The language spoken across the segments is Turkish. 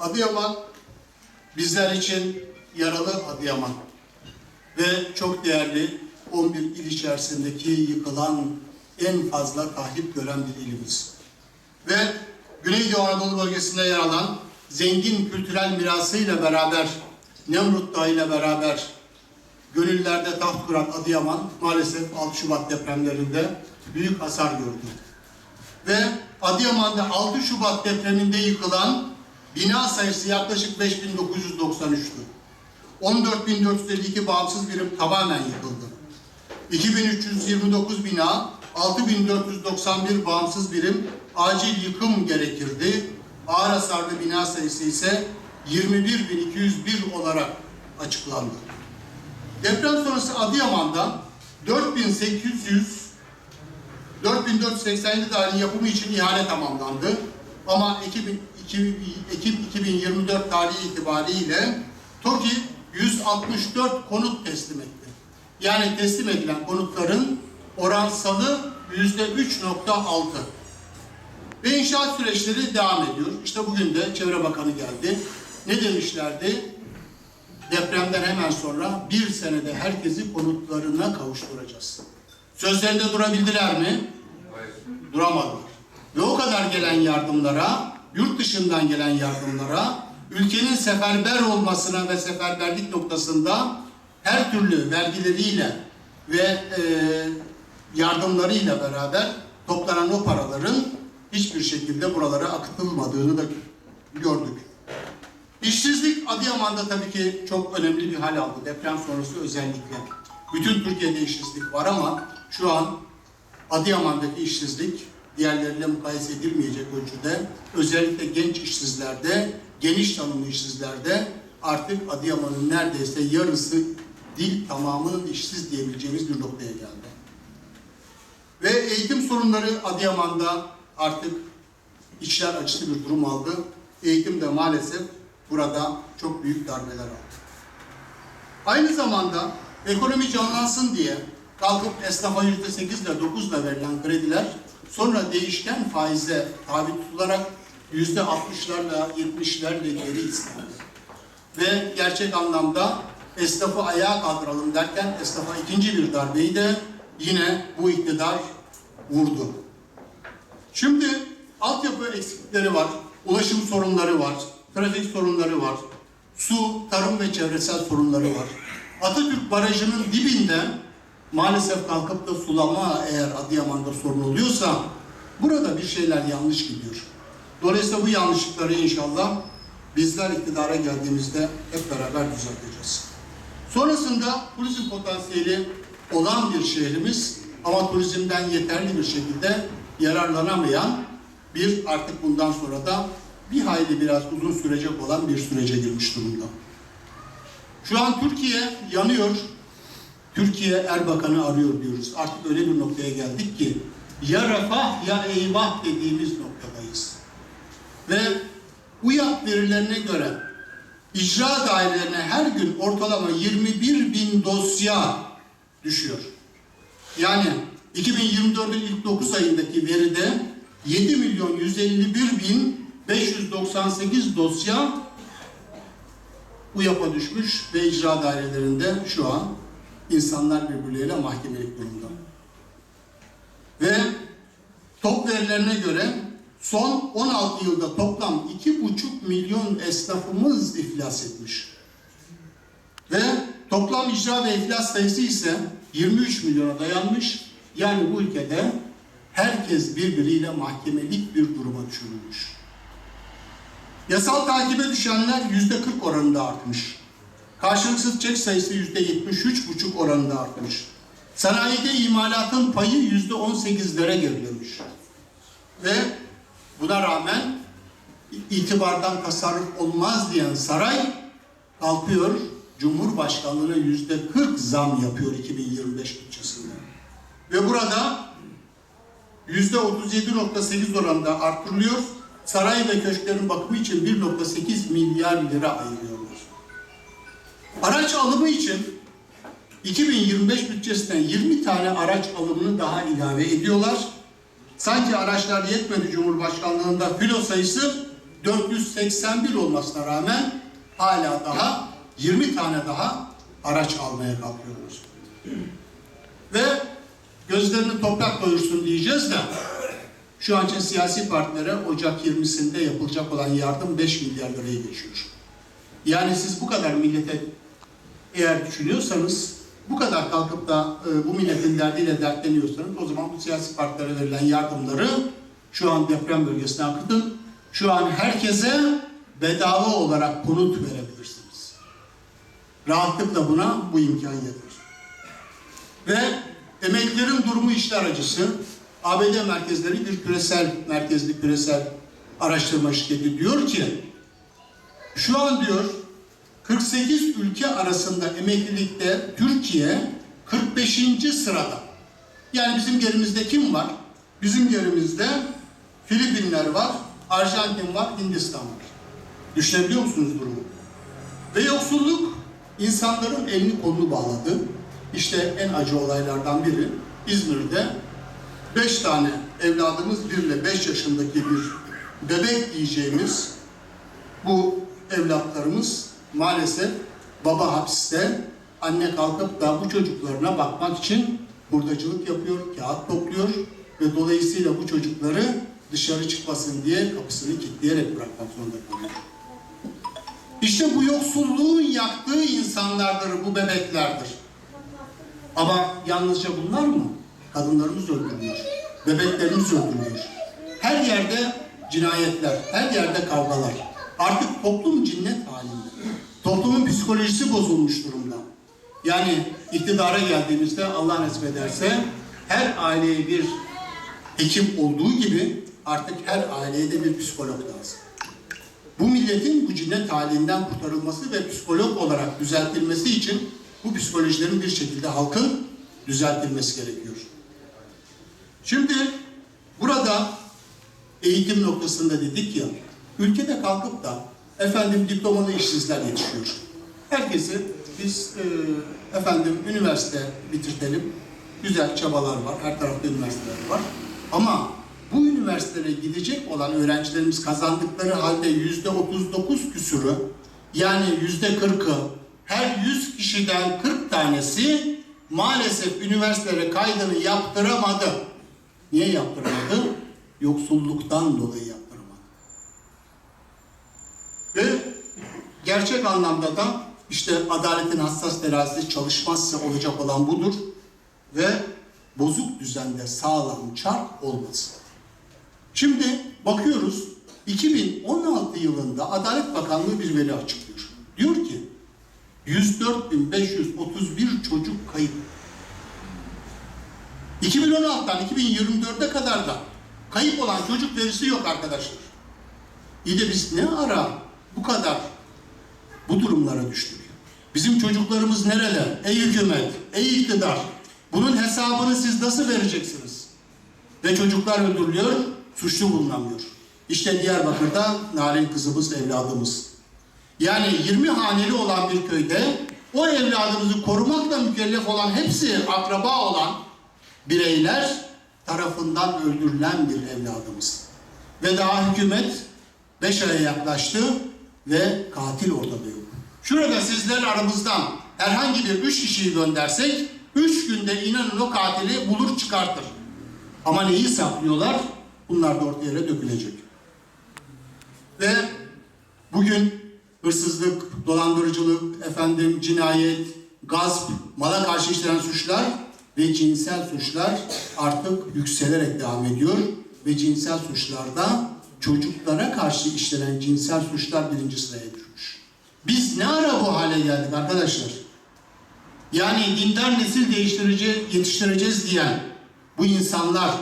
Adıyaman bizler için yaralı Adıyaman ve çok değerli 11 il içerisindeki yıkılan en fazla tahrip gören bir ilimiz. Ve Güneydoğu Anadolu bölgesinde yer alan zengin kültürel mirasıyla beraber, Nemrut Dağı ile beraber gönüllerde taht kuran Adıyaman maalesef 6 Şubat depremlerinde büyük hasar gördü. Ve Adıyaman'da 6 Şubat depreminde yıkılan bina sayısı yaklaşık 5993'tü. 14.452 bağımsız birim tamamen yıkıldı. 2329 bina, 6491 bağımsız birim acil yıkım gerekirdi. Ağır hasarlı bina sayısı ise 21.201 olarak açıklandı. Deprem sonrası Adıyaman'da 4800 4487 daire yapımı için ihale tamamlandı. Ama Ekim, Ekim 2024 tarihi itibariyle TOKİ 164 konut teslim etti. Yani teslim edilen konutların oransalı yüzde 3.6. Ve inşaat süreçleri devam ediyor. İşte bugün de Çevre Bakanı geldi. Ne demişlerdi? Depremden hemen sonra bir senede herkesi konutlarına kavuşturacağız. Sözlerinde durabildiler mi? Duramadılar. Ve o kadar gelen yardımlara, yurt dışından gelen yardımlara, ülkenin seferber olmasına ve seferberlik noktasında her türlü vergileriyle ve e, yardımlarıyla beraber toplanan o paraların hiçbir şekilde buralara akıtılmadığını da gördük. İşsizlik Adıyaman'da tabii ki çok önemli bir hal aldı. Deprem sonrası özellikle. Bütün Türkiye'de işsizlik var ama şu an Adıyaman'daki işsizlik diğerleriyle mukayese edilmeyecek ölçüde özellikle genç işsizlerde, geniş tanımlı işsizlerde artık Adıyaman'ın neredeyse yarısı dil tamamının işsiz diyebileceğimiz bir noktaya geldi. Ve eğitim sorunları Adıyaman'da artık içler acısı bir durum aldı. Eğitim de maalesef burada çok büyük darbeler aldı. Aynı zamanda ekonomi canlansın diye kalkıp esnafa yüzde sekizle dokuzla verilen krediler sonra değişken faize tabi tutularak yüzde altmışlarla yetmişlerle geri istendi. Ve gerçek anlamda esnafı ayağa kaldıralım derken esnafa ikinci bir darbeyi de yine bu iktidar vurdu. Şimdi altyapı eksiklikleri var, ulaşım sorunları var, trafik sorunları var, su, tarım ve çevresel sorunları var. Atatürk Barajı'nın dibinde maalesef kalkıp da sulama eğer Adıyaman'da sorun oluyorsa burada bir şeyler yanlış gidiyor. Dolayısıyla bu yanlışlıkları inşallah bizler iktidara geldiğimizde hep beraber düzelteceğiz. Sonrasında turizm potansiyeli olan bir şehrimiz ama turizmden yeterli bir şekilde yararlanamayan bir artık bundan sonra da bir hayli biraz uzun sürecek olan bir sürece girmiş durumda. Şu an Türkiye yanıyor. Türkiye Erbakan'ı arıyor diyoruz. Artık öyle bir noktaya geldik ki ya refah ya eyvah dediğimiz noktadayız. Ve UYAP verilerine göre icra dairelerine her gün ortalama 21 bin dosya düşüyor. Yani 2024'ün ilk 9 ayındaki veride 7 milyon 151 bin 598 dosya UYAP'a düşmüş ve icra dairelerinde şu an insanlar birbirleriyle mahkemelik durumda. Ve top verilerine göre son 16 yılda toplam 2,5 milyon esnafımız iflas etmiş. Ve toplam icra ve iflas sayısı ise 23 milyona dayanmış. Yani bu ülkede herkes birbiriyle mahkemelik bir duruma düşürülmüş. Yasal takibe düşenler yüzde 40 oranında artmış. Karşılıksız çek sayısı yüzde 73,5 oranında artmış. Sanayide imalatın payı yüzde 18'lere gerilemiş. Ve buna rağmen itibardan tasarruf olmaz diyen saray kalkıyor Cumhurbaşkanlığına yüzde 40 zam yapıyor 2025 bütçesinde. Ve burada yüzde 37.8 oranında arttırılıyor. Saray ve köşklerin bakımı için 1.8 milyar lira ayırıyorlar. Araç alımı için 2025 bütçesinden 20 tane araç alımını daha ilave ediyorlar. Sanki araçlar yetmedi Cumhurbaşkanlığında filo sayısı 481 olmasına rağmen hala daha 20 tane daha araç almaya kalkıyoruz. Ve gözlerini toprak doyursun diyeceğiz de şu an için siyasi partilere Ocak 20'sinde yapılacak olan yardım 5 milyar liraya geçiyor. Yani siz bu kadar millete eğer düşünüyorsanız, bu kadar kalkıp da e, bu milletin derdiyle dertleniyorsanız o zaman bu siyasi partilere verilen yardımları şu an deprem bölgesine akıtın. Şu an herkese bedava olarak konut verebilirsiniz. Rahatlıkla buna bu imkan yeter. Ve emeklilerin durumu işler acısı. ABD merkezleri bir küresel merkezli küresel araştırma şirketi diyor ki şu an diyor 48 ülke arasında emeklilikte Türkiye 45. sırada. Yani bizim yerimizde kim var? Bizim yerimizde Filipinler var, Arjantin var, Hindistan var. Düşünebiliyor musunuz durumu? Ve yoksulluk insanların elini kolunu bağladı. İşte en acı olaylardan biri İzmir'de beş tane evladımız 1 ile 5 yaşındaki bir bebek diyeceğimiz bu evlatlarımız maalesef baba hapiste anne kalkıp da bu çocuklarına bakmak için hurdacılık yapıyor, kağıt topluyor ve dolayısıyla bu çocukları dışarı çıkmasın diye kapısını kilitleyerek bırakmak zorunda kalıyor. İşte bu yoksulluğun yaktığı insanlardır, bu bebeklerdir. Ama yalnızca bunlar mı? Kadınlarımız öldürülüyor, bebeklerimiz öldürülüyor. Her yerde cinayetler, her yerde kavgalar. Artık toplum cinnet halinde. Toplumun psikolojisi bozulmuş durumda. Yani iktidara geldiğimizde Allah nasip ederse her aileye bir hekim olduğu gibi artık her aileye de bir psikolog lazım. Bu milletin bu cinnet halinden kurtarılması ve psikolog olarak düzeltilmesi için bu psikolojilerin bir şekilde halkın düzeltilmesi gerekiyor. Şimdi burada eğitim noktasında dedik ya, ülkede kalkıp da efendim diplomalı işsizler yetişiyor. Herkesi biz e, efendim üniversite bitirtelim. Güzel çabalar var, her tarafta üniversiteler var. Ama bu üniversitelere gidecek olan öğrencilerimiz kazandıkları halde yüzde 39 küsürü yani yüzde 40'ı her 100 kişiden 40 tanesi maalesef üniversitelere kaydını yaptıramadı. Niye yaptıramadı? Yoksulluktan dolayı yaptıramadı. Ve gerçek anlamda da işte adaletin hassas terazisi çalışmazsa olacak olan budur ve bozuk düzende sağlam çark olmaz. Şimdi bakıyoruz 2016 yılında Adalet Bakanlığı bir veri açıklıyor. Diyor ki 104.531 çocuk kayıp. 2016'dan 2024'e kadar da kayıp olan çocuk verisi yok arkadaşlar. İyi de biz ne ara bu kadar bu durumlara düştük? Bizim çocuklarımız nerede? Ey hükümet, ey iktidar. Bunun hesabını siz nasıl vereceksiniz? Ve çocuklar öldürülüyor, suçlu bulunamıyor. İşte Diyarbakır'da Narin kızımız, evladımız. Yani 20 haneli olan bir köyde o evladımızı korumakla mükellef olan hepsi akraba olan bireyler tarafından öldürülen bir evladımız. Ve daha hükümet 5 aya yaklaştı ve katil ortada yok. Şurada sizler aramızdan herhangi bir üç kişiyi göndersek, üç günde inanın o katili bulur çıkartır. Ama neyi saklıyorlar? Bunlar da ortaya dökülecek. Ve bugün hırsızlık, dolandırıcılık, efendim cinayet, gasp, mala karşı işlenen suçlar ve cinsel suçlar artık yükselerek devam ediyor ve cinsel suçlarda çocuklara karşı işlenen cinsel suçlar birinci sıraya. Biz ne ara bu hale geldik arkadaşlar? Yani dindar nesil değiştirici, yetiştireceğiz diyen bu insanlar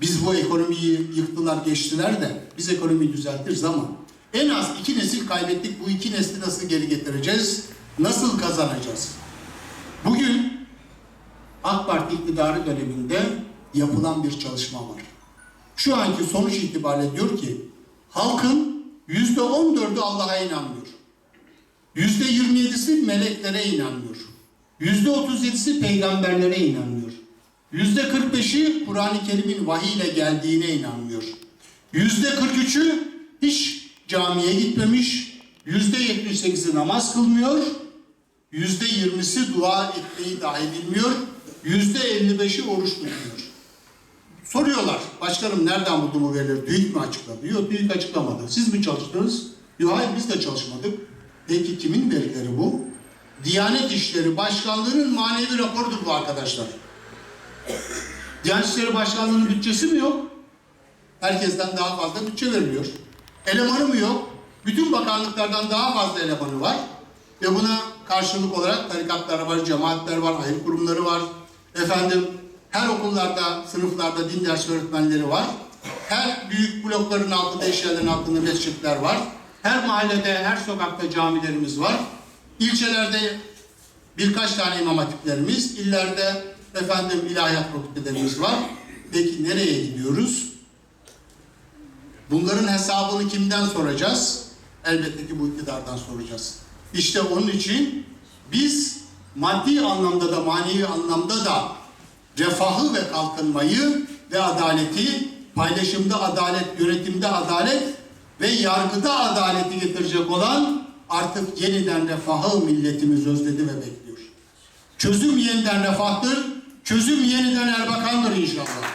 biz bu ekonomiyi yıktılar geçtiler de biz ekonomiyi düzeltiriz ama en az iki nesil kaybettik. Bu iki nesli nasıl geri getireceğiz? Nasıl kazanacağız? Bugün AK Parti iktidarı döneminde yapılan bir çalışma var. Şu anki sonuç itibariyle diyor ki halkın yüzde on dördü Allah'a inanmıyor. Yüzde yirmi yedisi meleklere inanmıyor. Yüzde otuz yedisi peygamberlere inanmıyor. Yüzde kırk beşi Kur'an-ı Kerim'in vahiy ile geldiğine inanmıyor. Yüzde kırk üçü hiç camiye gitmemiş, yüzde yetmiş sekizi namaz kılmıyor, yüzde yirmisi dua etmeyi dahi bilmiyor, yüzde elli beşi oruç tutuyor. Soruyorlar, başkanım nereden buldu bu verileri? TÜİK mi açıkladı? Yok, TÜİK açıklamadı. Siz mi çalıştınız? Yok, hayır biz de çalışmadık. Peki kimin verileri bu? Diyanet İşleri Başkanlığı'nın manevi raporudur bu arkadaşlar. Diyanet İşleri Başkanlığı'nın bütçesi mi yok? Herkesten daha fazla bütçe veriliyor. Elemanı mı yok? Bütün bakanlıklardan daha fazla elemanı var. Ve buna karşılık olarak tarikatlar var, cemaatler var, hayır kurumları var. Efendim her okullarda, sınıflarda din ders öğretmenleri var. Her büyük blokların altında, eşyaların altında mescitler var. Her mahallede, her sokakta camilerimiz var. İlçelerde birkaç tane imam hatiplerimiz, illerde efendim ilahiyat fakültelerimiz var. Peki nereye gidiyoruz? Bunların hesabını kimden soracağız? Elbette ki bu iktidardan soracağız. İşte onun için biz maddi anlamda da manevi anlamda da refahı ve kalkınmayı ve adaleti, paylaşımda adalet, yönetimde adalet ve yargıda adaleti getirecek olan artık yeniden refahı milletimiz özledi ve bekliyor. Çözüm yeniden refahtır, çözüm yeniden Erbakan'dır inşallah.